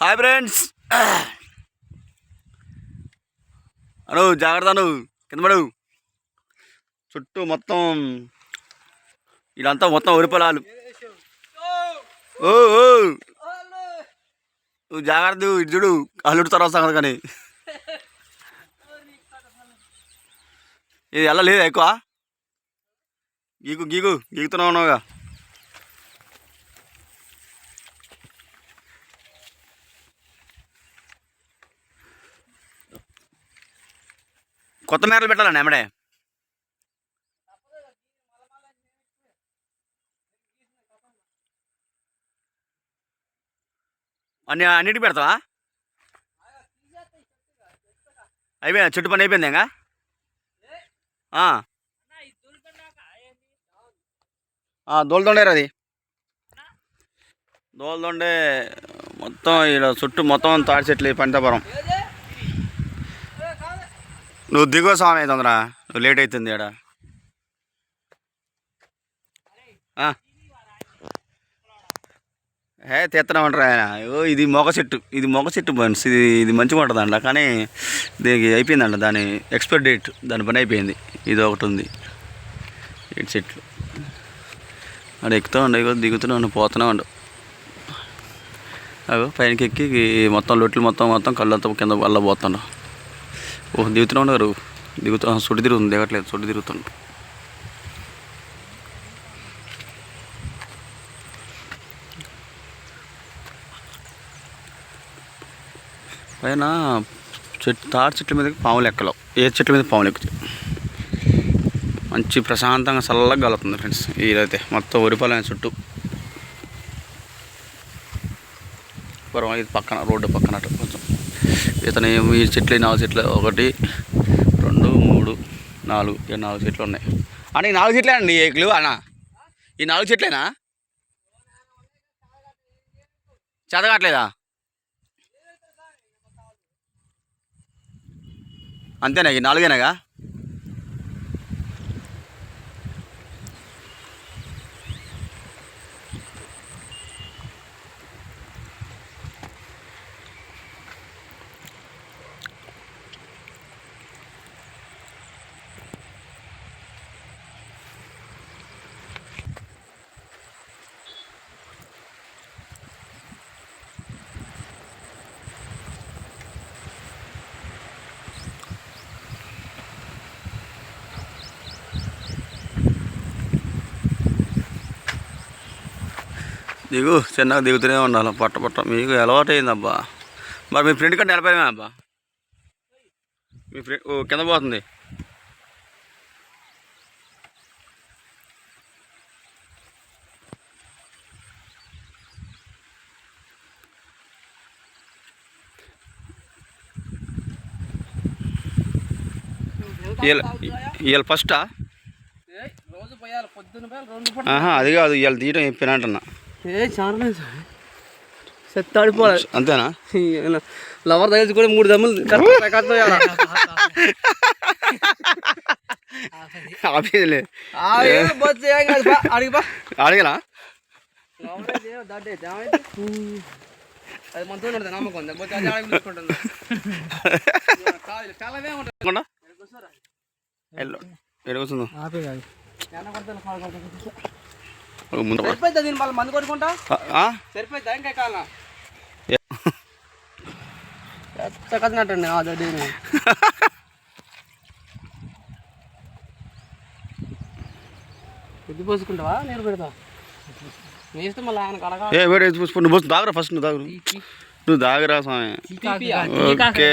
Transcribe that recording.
Hi friends అను జాగ్రత్త అను కింద పడు. చుట్టూ మొత్తం ఇదంతా మొత్తం వరి పొలాలు ఓ ఓ. నువ్వు జాగ్రత్త ఇటు చూడు అల్లుడు తర్వాత సంగతి కానీ. ఇది ఎలా లేదా ఎక్కువ? గీకు గీకు గీకుతున్నావు ఉన్నావుగా. కొత్త మేరలు పెట్టాలండి ఎమ్మడే అన్ని అన్నిటికి పెడతావా? అయిపోయా చెట్టు పని అయిపోయింది ఇంకా? దోలదొండేరు అది. దోలదొండే మొత్తం ఇలా చుట్టూ మొత్తం తాడి చెట్లు పంటపురం. నువ్వు దిగో స్వామి తొందరా నువ్వు లేట్ అవుతుంది ఆడ. హే తెత్తనమంటారు ఆయన. ఓ ఇది మొగ చెట్టు. ఇది మొగ చెట్టు బన్స్ ఇది ఇది మంచిగా ఉంటుంది అంట కానీ దీనికి అయిపోయిందంట దాని ఎక్స్పైర్ డేట్ దాని పని అయిపోయింది. ఇది ఒకటి ఉంది. ఇటు చెట్లు అక్కడ ఎక్కుతూ ఉండే. ఇగో దిగుతూనే ఉండు. పోతూనే ఉండు. అగో పైనకి ఎక్కి మొత్తం లొట్లు మొత్తం మొత్తం కళ్ళంతా కింద వల్ల పోతుండవు ఓ దిగుతూనే ఉన్నారు దిగుతా సుడి తిరుగుతుంది దిగట్లేదు సుడి తిరుగుతుండు పైన చెట్టు తాటి చెట్ల మీద పాములు ఎక్కలేవు. ఏ చెట్ల మీద పాములు ఎక్కుతాయి? మంచి ప్రశాంతంగా చల్లగా కలుగుతుంది ఫ్రెండ్స్ ఇదైతే మొత్తం వరిపాలైన చుట్టూ. పొరం ఇది పక్కన రోడ్డు పక్కన కొంచెం. ఇతను ఏమో ఈ చెట్లు ఈ నాలుగు చెట్లు ఒకటి రెండు మూడు నాలుగు ఈ నాలుగు చెట్లు ఉన్నాయి. అన్న ఈ నాలుగు చెట్లేనండి ఏకులు అన్న. ఈ నాలుగు చెట్లేనా? చదవట్లేదా? అంతేనా? ఈ నాలుగేనాగా? దిగు చిన్నగా దిగుతూనే ఉండాలి. పట్ట పట్ట. మీకు అలవాటు అయిందబ్బా మరి మీ ఫ్రెండ్ కంటే వెళ్ళిపోయామే అబ్బా మీ ఫ్రెండ్ ఓ కింద పోతుంది. ఇవాళ ఫస్టా అది కాదు ఇవాళ తీయడం చెప్పిన అంటున్నా. ఏ చాలా సెత్తాడిపోవాలి అంతేనా? లవర్ తగిలిచి కూడా మూడు దమ్ములు ఆపేదిలే అడిగిపా అడిగనా అది మనతో నమ్మకం లేకపోతే అది ముందు సరిపోద్దా దీని మళ్ళీ మందు కొట్టుకుంటా? సరిపోద్దా ఇంకా కావాలా ఆ దడ్డీని ఎద్దు పోసుకుంటావా నేను పెడతా నీ ఇష్టం మళ్ళీ ఆయన కడగా ఏ వేరే నువ్వు పోసు- దాగరా ఫస్ట్ నువ్వు దాగు నువ్వు దాగరా స్వామి ఓకే